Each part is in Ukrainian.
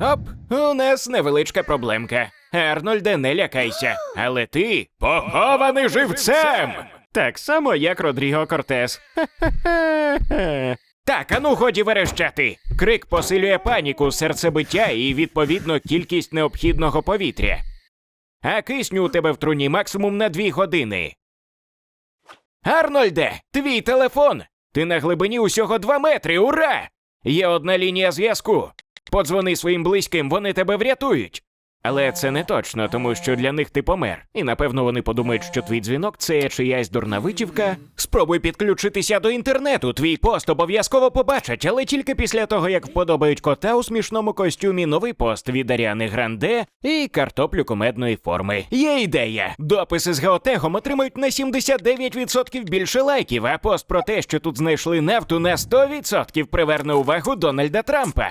Оп, у нас невеличка проблемка. Арнольде, не лякайся, але ти похований живцем! Так само, як Родріго Кортес. Так, ану годі верещати. Крик посилює паніку, серцебиття і, відповідно, кількість необхідного повітря. А кисню у тебе в труні максимум на дві години. Арнольде, твій телефон! Ти на глибині усього два метри, ура! Є одна лінія зв'язку. Подзвони своїм близьким, вони тебе врятують. Але це не точно, тому що для них ти помер. І напевно вони подумають, що твій дзвінок це чиясь дурна витівка. Спробуй підключитися до інтернету. Твій пост обов'язково побачать, але тільки після того, як вподобають кота у смішному костюмі, новий пост від Аріани Гранде і картоплю кумедної форми. Є ідея. Дописи з геотегом отримають на 79% більше лайків, а пост про те, що тут знайшли нафту на 100% приверне увагу Дональда Трампа.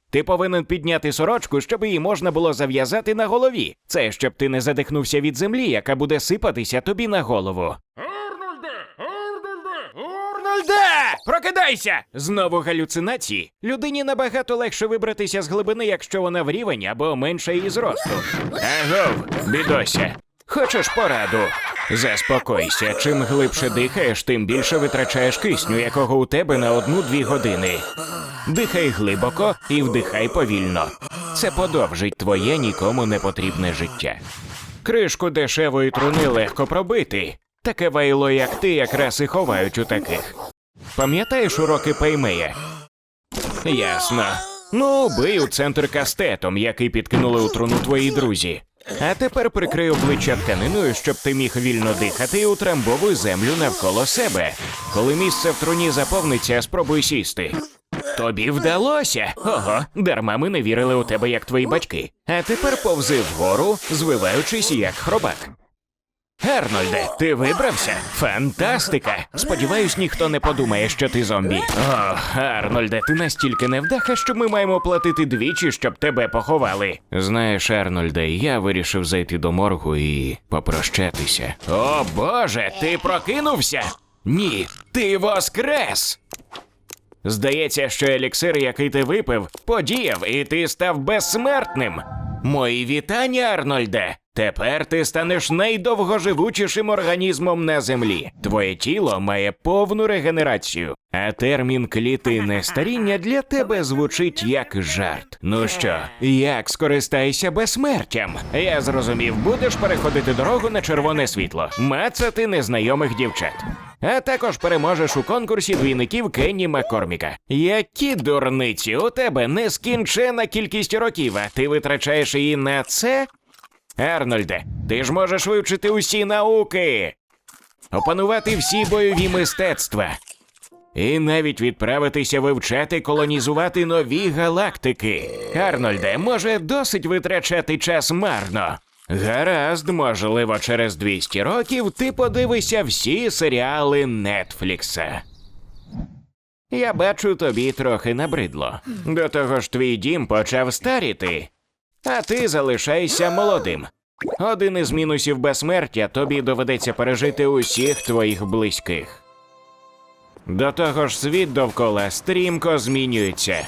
Ти повинен підняти сорочку, щоб її можна було зав'язати на голові. Це щоб ти не задихнувся від землі, яка буде сипатися тобі на голову. Арнольде! Арнольде! Арнольде! Прокидайся! Знову галюцинації. Людині набагато легше вибратися з глибини, якщо вона в рівень або менше її зросту. Агов, бідося. Хочеш пораду? Заспокойся. Чим глибше дихаєш, тим більше витрачаєш кисню, якого у тебе на одну-дві години. Дихай глибоко і вдихай повільно. Це подовжить твоє нікому не потрібне життя. Кришку дешевої труни легко пробити. Таке вайло, як ти, якраз і ховають у таких. Пам'ятаєш уроки Пеймея? Ясно. Ну, бий у центр кастетом, який підкинули у труну твої друзі. А тепер прикрий обличчя тканиною, щоб ти міг вільно дихати і утрамбовуй землю навколо себе. Коли місце в труні заповниться, спробуй сісти. Тобі вдалося. Ого, дарма ми не вірили у тебе, як твої батьки. А тепер повзи вгору, звиваючись як хробак. Гернольде, ти вибрався? Фантастика! Сподіваюсь, ніхто не подумає, що ти зомбі. О, Арнольде, ти настільки невдаха, що ми маємо платити двічі, щоб тебе поховали. Знаєш, Арнольде, я вирішив зайти до моргу і попрощатися. О Боже, ти прокинувся? Ні, ти воскрес! Здається, що еліксир, який ти випив, подіяв, і ти став безсмертним. Мої вітання, Арнольде. Тепер ти станеш найдовгоживучішим організмом на землі. Твоє тіло має повну регенерацію, а термін клітинне старіння для тебе звучить як жарт. Ну що, як скористайся безсмертям? Я зрозумів, будеш переходити дорогу на червоне світло, мацати незнайомих дівчат. А також переможеш у конкурсі двійників Кенні Маккорміка. Які дурниці, у тебе нескінчена кількість років, а ти витрачаєш її на це? Арнольде, ти ж можеш вивчити усі науки, опанувати всі бойові мистецтва. І навіть відправитися вивчати колонізувати нові галактики. Арнольде, може, досить витрачати час марно. Гаразд, можливо, через 200 років ти подивишся всі серіали Нетфлікса. Я бачу, тобі трохи набридло. До того ж, твій дім почав старіти, а ти залишайся молодим. Один із мінусів безсмертя тобі доведеться пережити усіх твоїх близьких. До того ж, світ довкола стрімко змінюється.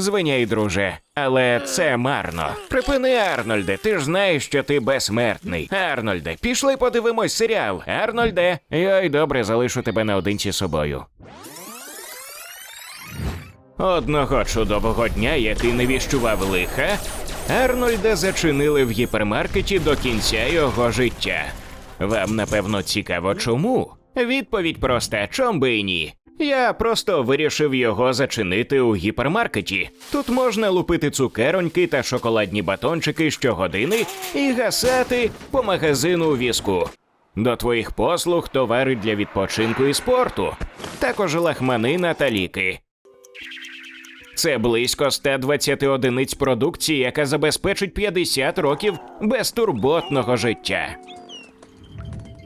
Звиняй, друже, але це марно. Припини, Арнольде, ти ж знаєш, що ти безсмертний. Арнольде, пішли подивимось серіал. Арнольде, йой, добре, залишу тебе наодинці з собою. Одного чудового дня, який не віщував лиха, Арнольда зачинили в гіпермаркеті до кінця його життя. Вам напевно цікаво, чому? Відповідь проста, чом би і ні. Я просто вирішив його зачинити у гіпермаркеті. Тут можна лупити цукероньки та шоколадні батончики щогодини і гасати по магазину візку. До твоїх послуг товари для відпочинку і спорту, також лахманина та ліки. Це близько 120 одиниць продукції, яка забезпечить 50 років безтурботного життя.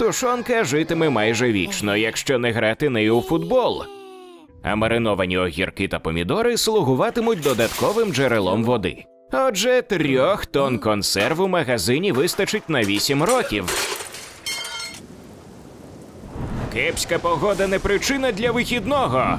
Тушонка житиме майже вічно, якщо не грати нею у футбол. А мариновані огірки та помідори слугуватимуть додатковим джерелом води. Отже, трьох тонн консерв у магазині вистачить на 8 років. Кепська погода не причина для вихідного.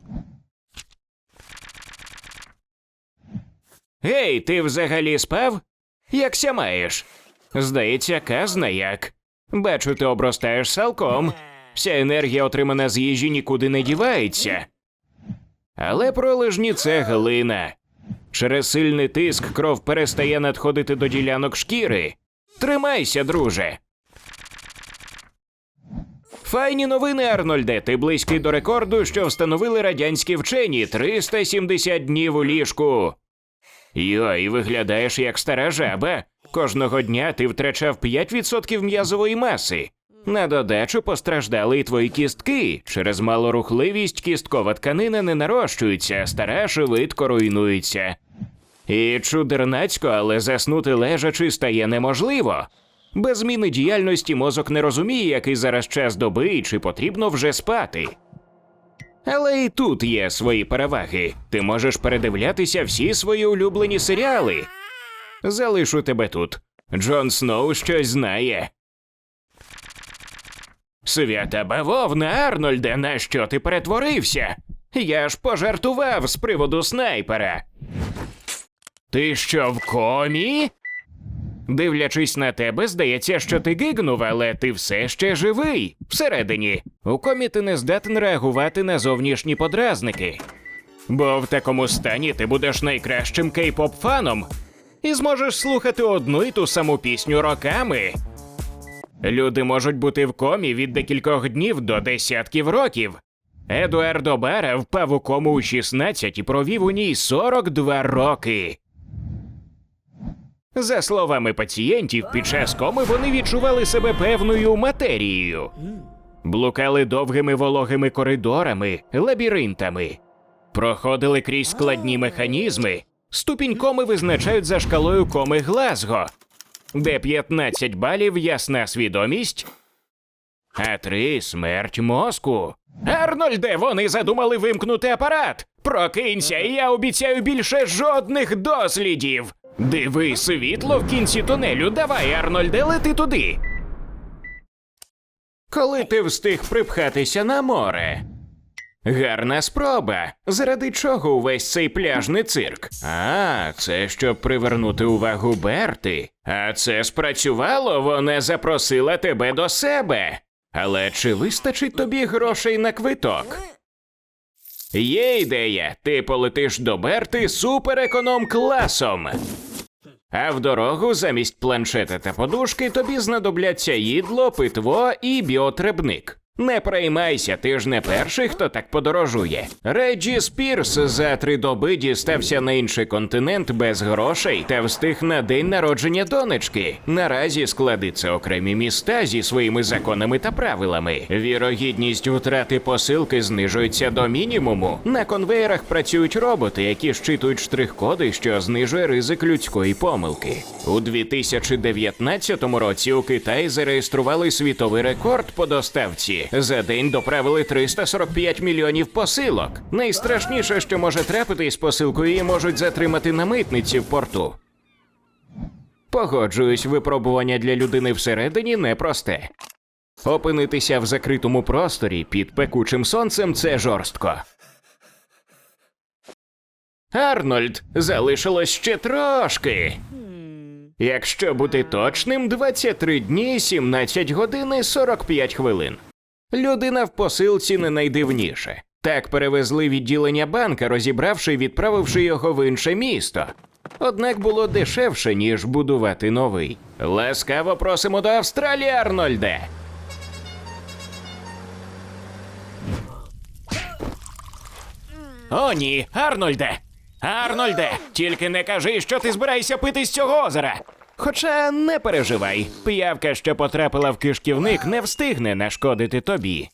Гей, ти взагалі спав? Якся маєш? Здається, казна як. Бачу, ти обростаєш салком. Вся енергія, отримана з їжі, нікуди не дівається. Але пролежні це глина. Через сильний тиск кров перестає надходити до ділянок шкіри. Тримайся, друже. Файні новини, Арнольде. Ти близький до рекорду, що встановили радянські вчені 370 днів у ліжку. Йой, виглядаєш як стара жаба. Кожного дня ти втрачав 5% м'язової маси. На додачу постраждали і твої кістки. Через малорухливість кісткова тканина не нарощується, стара швидко руйнується. І чудернацько, але заснути лежачи стає неможливо. Без зміни діяльності мозок не розуміє, який зараз час доби і чи потрібно вже спати. Але і тут є свої переваги. Ти можеш передивлятися всі свої улюблені серіали. Залишу тебе тут. Джон Сноу щось знає. Свята бавовна, Арнольде, на що ти перетворився? Я ж пожартував з приводу снайпера. Ти що в комі? Дивлячись на тебе, здається, що ти гигнув, але ти все ще живий. Всередині. У комі ти не здатен реагувати на зовнішні подразники. Бо в такому стані ти будеш найкращим кей-поп фаном і зможеш слухати одну і ту саму пісню роками. Люди можуть бути в комі від декількох днів до десятків років. Едуардо Бара впав у кому у 16 і провів у ній 42 роки. За словами пацієнтів, під час коми вони відчували себе певною матерією. Блукали довгими вологими коридорами, лабіринтами, проходили крізь складні механізми. Ступінь коми визначають за шкалою коми Глазго, де 15 балів ясна свідомість, А три смерть мозку. Арнольде, вони задумали вимкнути апарат. Прокинься, і я обіцяю більше жодних дослідів. Диви світло в кінці тунелю. Давай, Арнольде, лети туди. Коли ти встиг припхатися на море? Гарна спроба. Заради чого увесь цей пляжний цирк? А, це щоб привернути увагу Берти. А це спрацювало, вона запросила тебе до себе. Але чи вистачить тобі грошей на квиток? Є ідея, ти полетиш до Берти супереконом класом. А в дорогу замість планшета та подушки тобі знадобляться їдло, питво і біотребник. Не приймайся, ти ж не перший, хто так подорожує. Реджі Спірс за три доби дістався на інший континент без грошей та встиг на день народження донечки. Наразі склади це окремі міста зі своїми законами та правилами. Вірогідність втрати посилки знижується до мінімуму. На конвеєрах працюють роботи, які щитують штрих-коди, що знижує ризик людської помилки. У 2019 році у Китаї зареєстрували світовий рекорд по доставці. За день доправили 345 мільйонів посилок. Найстрашніше, що може трапитись з посилкою, її можуть затримати на митниці в порту. Погоджуюсь, випробування для людини всередині непросте. Опинитися в закритому просторі під пекучим сонцем це жорстко. Арнольд, залишилось ще трошки. Якщо бути точним, 23 дні, 17 годин і 45 хвилин. Людина в посилці не найдивніше. Так перевезли відділення банка, розібравши і відправивши його в інше місто. Однак було дешевше, ніж будувати новий. Ласкаво просимо до Австралії, Арнольде. О, ні, Арнольде! Арнольде, тільки не кажи, що ти збираєшся пити з цього озера. Хоча не переживай, п'явка, що потрапила в кишківник, не встигне нашкодити тобі.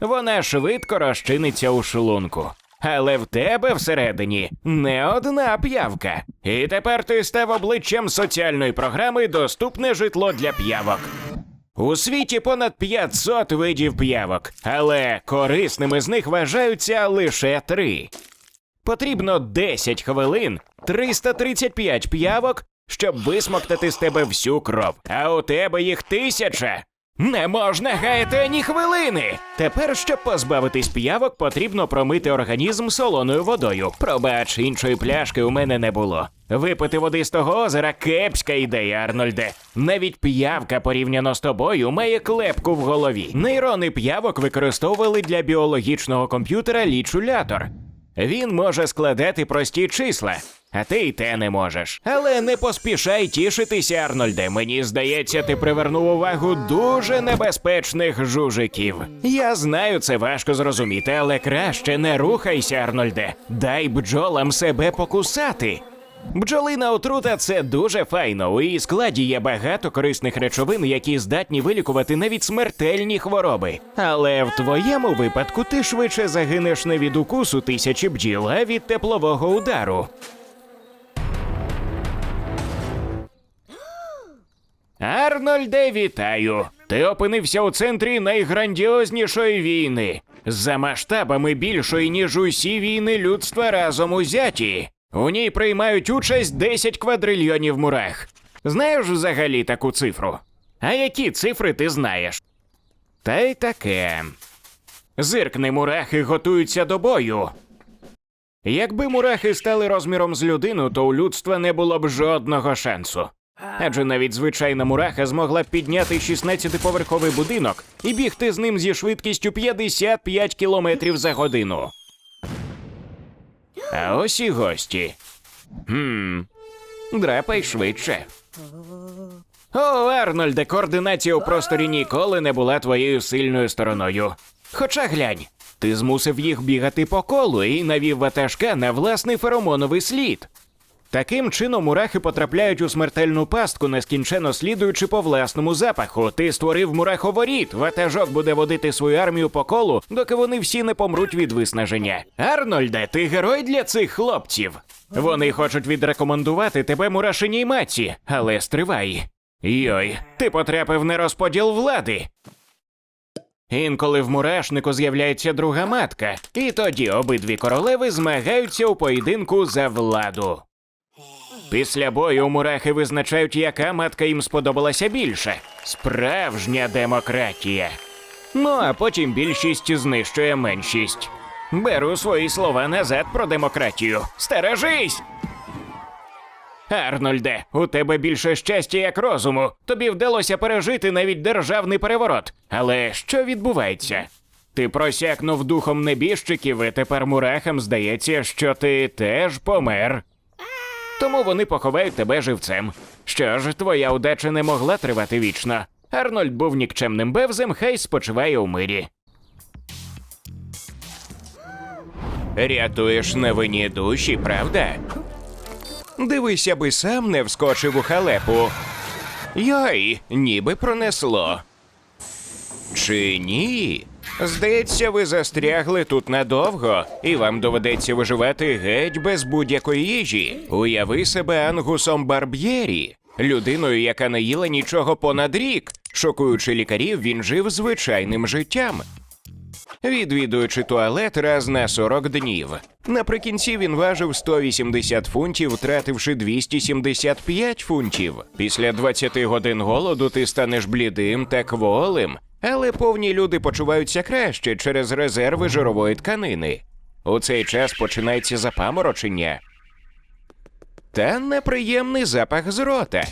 Вона швидко розчиниться у шлунку. Але в тебе всередині не одна п'явка. І тепер ти став обличчям соціальної програми Доступне житло для п'явок. У світі понад 500 видів п'явок, але корисними з них вважаються лише три. Потрібно 10 хвилин, 335 п'явок, щоб висмоктати з тебе всю кров. А у тебе їх тисяча. Не можна гаяти ані хвилини. Тепер, щоб позбавитись п'явок, потрібно промити організм солоною водою. Пробач, іншої пляшки у мене не було. Випити води з того озера кепська ідея, Арнольде. Навіть п'явка порівняно з тобою має клепку в голові. Нейрони п'явок використовували для біологічного комп'ютера лічулятор. Він може складати прості числа, а ти й те не можеш. Але не поспішай тішитися, Арнольде. Мені здається, ти привернув увагу дуже небезпечних жужиків. Я знаю, це важко зрозуміти, але краще не рухайся, Арнольде. Дай бджолам себе покусати. Бджолина отрута це дуже файно. У її складі є багато корисних речовин, які здатні вилікувати навіть смертельні хвороби. Але в твоєму випадку ти швидше загинеш не від укусу тисячі бджіл, а від теплового удару. Арнольде, вітаю! Ти опинився у центрі найграндіознішої війни, за масштабами більшої, ніж усі війни людства разом узяті. У ній приймають участь 10 квадрильйонів мурах. Знаєш взагалі таку цифру? А які цифри ти знаєш? Та й таке. Зиркни мурахи готуються до бою. Якби мурахи стали розміром з людину, то у людства не було б жодного шансу. Адже навіть звичайна мураха змогла підняти 16-поверховий будинок і бігти з ним зі швидкістю 55 км за годину. А ось і гості. Хм. Драпай швидше. О, Арнольде, координація у просторі ніколи не була твоєю сильною стороною. Хоча глянь, ти змусив їх бігати по колу і навів ватажка на власний феромоновий слід. Таким чином мурахи потрапляють у смертельну пастку, нескінченно слідуючи по власному запаху. Ти створив мураховоріт. Ватажок буде водити свою армію по колу, доки вони всі не помруть від виснаження. Арнольде, ти герой для цих хлопців. Вони хочуть відрекомендувати тебе мурашиній маці, але стривай. Йой, ти потрапив на розподіл влади. Інколи в мурашнику з'являється друга матка, і тоді обидві королеви змагаються у поєдинку за владу. Після бою мурахи визначають, яка матка їм сподобалася більше. Справжня демократія. Ну а потім більшість знищує меншість. Беру свої слова назад про демократію. Стережись! Арнольде, у тебе більше щастя як розуму. Тобі вдалося пережити навіть державний переворот. Але що відбувається? Ти просякнув духом небіжчиків, і тепер мурахам здається, що ти теж помер. Тому вони поховають тебе живцем. Що ж, твоя удача не могла тривати вічно. Арнольд був нікчемним бевзем, хай спочиває у мирі. Рятуєш невинні душі, правда? Дивися би сам не вскочив у халепу. Йой, ніби пронесло. Чи ні? Здається, ви застрягли тут надовго, і вам доведеться виживати геть без будь-якої їжі. Уяви себе ангусом Барб'єрі, людиною, яка не їла нічого понад рік. Шокуючи лікарів, він жив звичайним життям. Відвідуючи туалет раз на 40 днів. Наприкінці він важив 180 фунтів, втративши 275 фунтів. Після 20 годин голоду ти станеш блідим та кволим, але повні люди почуваються краще через резерви жирової тканини. У цей час починається запаморочення та неприємний запах з рота.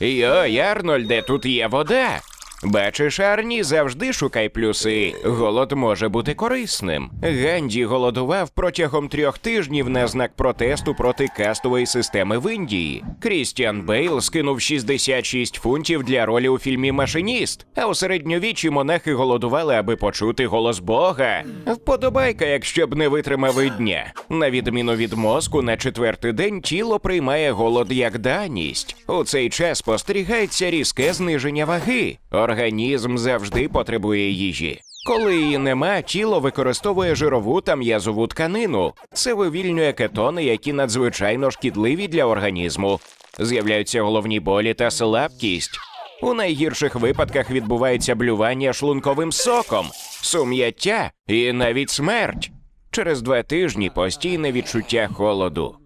Йой, Арнольде, тут є вода. Бачиш, Арні, завжди шукай плюси. Голод може бути корисним. Ганді голодував протягом трьох тижнів на знак протесту проти кастової системи в Індії. Крістіан Бейл скинув 66 фунтів для ролі у фільмі Машиніст. А у середньовіччі монахи голодували, аби почути голос Бога. Вподобайка, якщо б не витримав і дня. На відміну від мозку, на четвертий день тіло приймає голод як даність. У цей час спостерігається різке зниження ваги. Організм завжди потребує їжі. Коли її нема, тіло використовує жирову та м'язову тканину. Це вивільнює кетони, які надзвичайно шкідливі для організму. З'являються головні болі та слабкість. У найгірших випадках відбувається блювання шлунковим соком, сум'яття і навіть смерть. Через два тижні постійне відчуття холоду.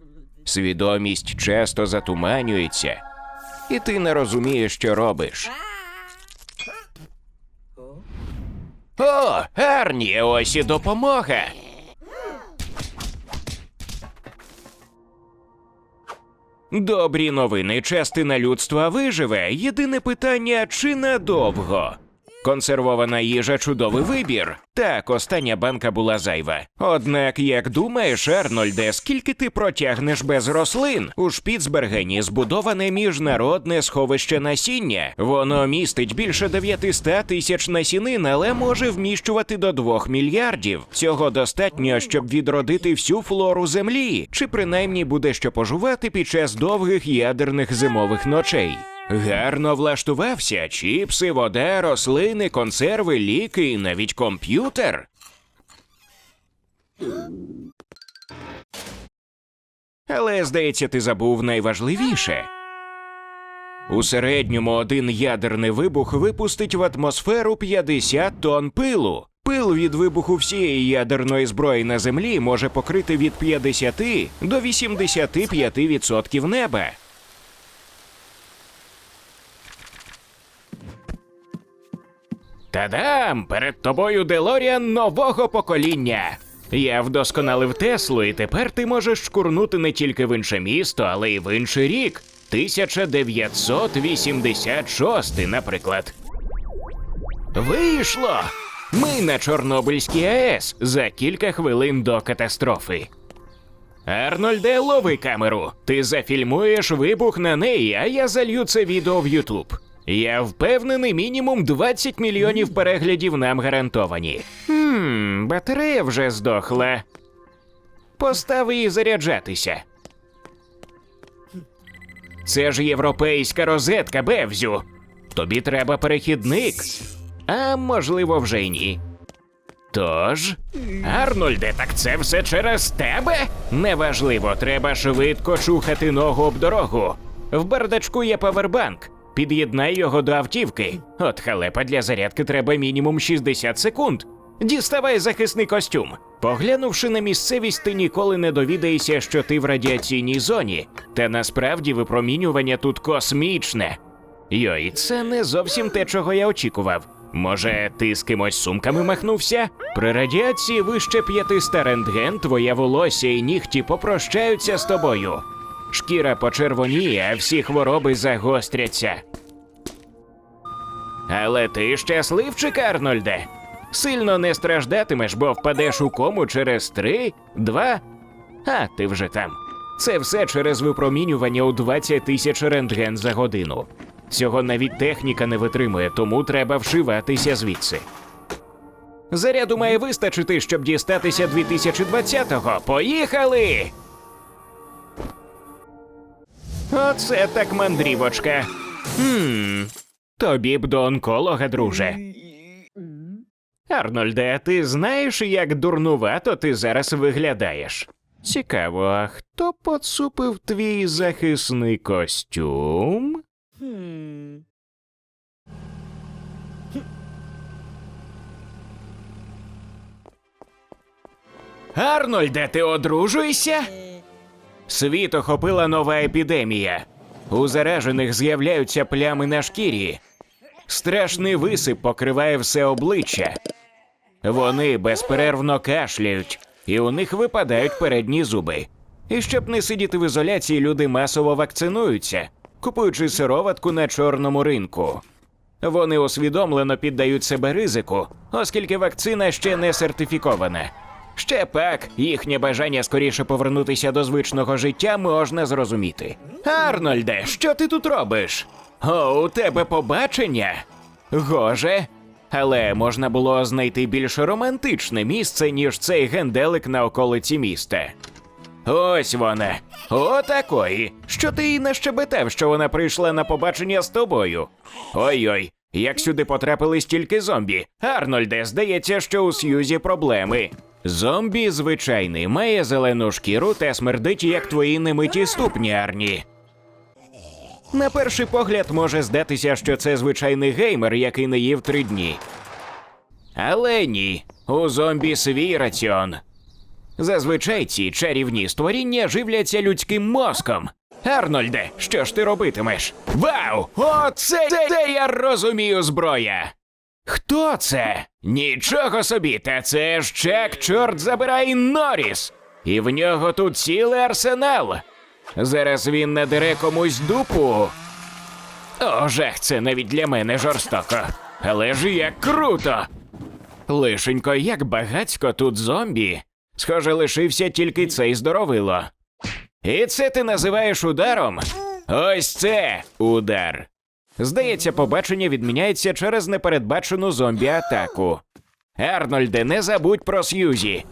Свідомість часто затуманюється, і ти не розумієш, що робиш. О, Арні, ось і допомога. Добрі новини. Частина людства виживе. Єдине питання чи надовго. Консервована їжа чудовий вибір. Так, остання банка була зайва. Однак, як думаєш, Арнольде, скільки ти протягнеш без рослин? У Шпіцбергені збудоване міжнародне сховище насіння. Воно містить більше 900 тисяч насінин, але може вміщувати до 2 мільярдів. Цього достатньо, щоб відродити всю флору землі, чи принаймні буде що пожувати під час довгих ядерних зимових ночей. Гарно влаштувався чіпси, вода, рослини, консерви, ліки і навіть комп'ютер. Але, здається, ти забув найважливіше. У середньому один ядерний вибух випустить в атмосферу 50 тонн пилу. Пил від вибуху всієї ядерної зброї на землі може покрити від 50 до 85% неба. Та-дам! Перед тобою Делоріан нового покоління. Я вдосконалив Теслу, і тепер ти можеш шкурнути не тільки в інше місто, але й в інший рік. 1986, наприклад. Вийшло! Ми на Чорнобильській АЕС за кілька хвилин до катастрофи. Арнольде, лови камеру. Ти зафільмуєш вибух на неї, а я залью це відео в Ютуб. Я впевнений, мінімум 20 мільйонів переглядів нам гарантовані. Хм, батарея вже здохла. Постав її заряджатися. Це ж європейська розетка, Бевзю. Тобі треба перехідник. А можливо, вже й ні. Тож, Арнольде, так це все через тебе? Неважливо, треба швидко чухати ногу об дорогу. В бардачку є павербанк. Під'єднай його до автівки. От халепа для зарядки треба мінімум 60 секунд. Діставай захисний костюм. Поглянувши на місцевість, ти ніколи не довідаєшся, що ти в радіаційній зоні. Та насправді випромінювання тут космічне. Йой, це не зовсім те, чого я очікував. Може, ти з кимось сумками махнувся? При радіації вище 500 рентген, твоє волосся і нігті попрощаються з тобою. Шкіра почервоніє, а всі хвороби загостряться. Але ти щасливчик, Арнольде. Сильно не страждатимеш, бо впадеш у кому через три, два. А, ти вже там. Це все через випромінювання у 20 тисяч рентген за годину. Цього навіть техніка не витримує, тому треба вшиватися звідси. Заряду має вистачити, щоб дістатися 2020-го. Поїхали! Оце так мандрівочка. Хм, тобі б до онколога, друже. Арнольде, ти знаєш, як дурнувато ти зараз виглядаєш? Цікаво, а хто поцупив твій захисний костюм? Арнольде, ти одружуєшся? Світ охопила нова епідемія. У заражених з'являються плями на шкірі. Страшний висип покриває все обличчя. Вони безперервно кашляють, і у них випадають передні зуби. І щоб не сидіти в ізоляції, люди масово вакцинуються, купуючи сироватку на чорному ринку. Вони усвідомлено піддають себе ризику, оскільки вакцина ще не сертифікована. Ще пак їхнє бажання скоріше повернутися до звичного життя можна зрозуміти. Арнольде, що ти тут робиш? О, у тебе побачення? Гоже. Але можна було знайти більш романтичне місце, ніж цей генделик на околиці міста. Ось вона. Отакої. Що ти їй нащебетав, що вона прийшла на побачення з тобою? Ой-ой, як сюди потрапили стільки зомбі. Арнольде, здається, що у Сьюзі проблеми. Зомбі звичайний, має зелену шкіру та смердить, як твої немиті ступні, Арні. На перший погляд може здатися, що це звичайний геймер, який не їв три дні. Але ні, у зомбі свій раціон. Зазвичай ці чарівні створіння живляться людським мозком. Арнольде, що ж ти робитимеш? Вау! Оце це я розумію зброя! Хто це? Нічого собі, та це ж Чак, чорт забирай Норріс! І в нього тут цілий арсенал. Зараз він надере комусь дупу. О, жах, це навіть для мене жорстоко. Але ж як круто! Лишенько, як багацько тут зомбі. Схоже, лишився тільки цей здоровило. І це ти називаєш ударом? Ось це удар. Здається, побачення відміняється через непередбачену зомбі-атаку. Арнольде, не забудь про Сьюзі.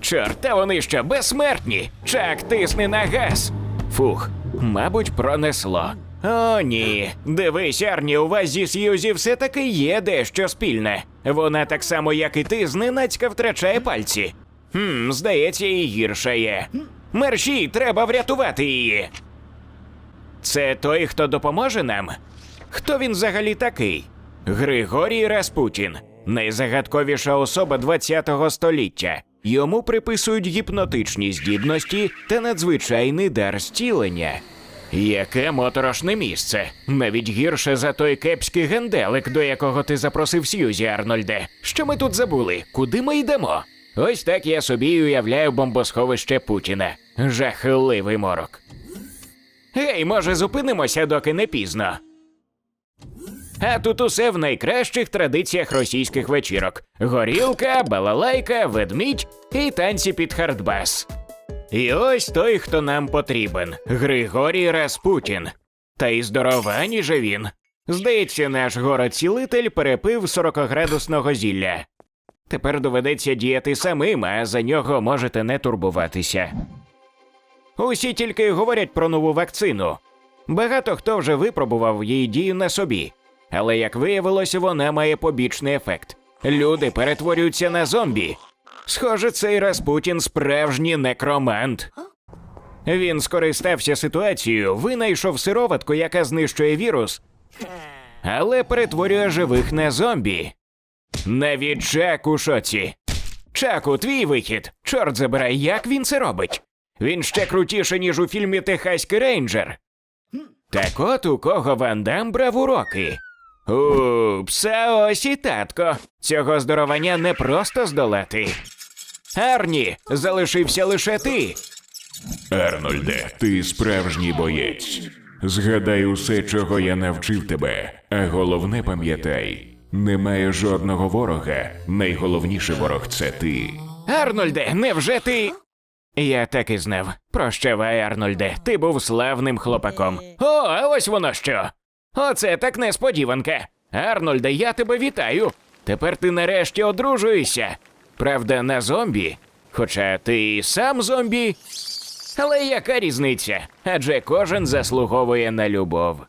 Чорт, та вони що, безсмертні? Чак, тисни на газ. Фух, мабуть, пронесло. О, ні. Дивись, Арні, у вас зі Сьюзі все-таки є дещо спільне. Вона так само, як і ти, зненацька втрачає пальці. Хм, здається, і гірше є. Мерші, треба врятувати її. Це той, хто допоможе нам? Хто він взагалі такий? Григорій Распутін, найзагадковіша особа ХХ століття. Йому приписують гіпнотичні здібності та надзвичайний дар зцілення. Яке моторошне місце. Навіть гірше за той кепський генделик, до якого ти запросив Сьюзі, Арнольде. Що ми тут забули? Куди ми йдемо? Ось так я собі уявляю бомбосховище Путіна. Жахливий морок. Гей, може, зупинимося, доки не пізно. А тут усе в найкращих традиціях російських вечірок: горілка, балалайка, ведмідь і танці під хардбас. І ось той, хто нам потрібен Григорій Распутін. Та й здоровані же він. Здається, наш город-цілитель перепив 40-градусного зілля. Тепер доведеться діяти самим, а за нього можете не турбуватися. Усі тільки говорять про нову вакцину. Багато хто вже випробував її дію на собі, але як виявилося, вона має побічний ефект. Люди перетворюються на зомбі. Схоже, цей Распутін справжній некромант. Він скористався ситуацією, винайшов сироватку, яка знищує вірус, але перетворює живих на зомбі. Навіть Чак у шоці. Чаку, твій вихід. Чорт забирай, як він це робить. Він ще крутіше, ніж у фільмі Техаський рейнджер. Так от у кого Ван Дам брав уроки. Упс, а ось і татко. Цього здоровання не просто здолати. Арні, залишився лише ти. Арнольде, ти справжній боєць. Згадай усе, чого я навчив тебе, а головне пам'ятай: немає жодного ворога. Найголовніший ворог це ти. Арнольде, невже ти. Я так і знав. Прощавай, Арнольде, ти був славним хлопаком. О, а ось воно що. Оце так несподіванка. Арнольде, я тебе вітаю. Тепер ти нарешті одружуєшся. Правда, на зомбі. Хоча ти і сам зомбі. Але яка різниця? Адже кожен заслуговує на любов.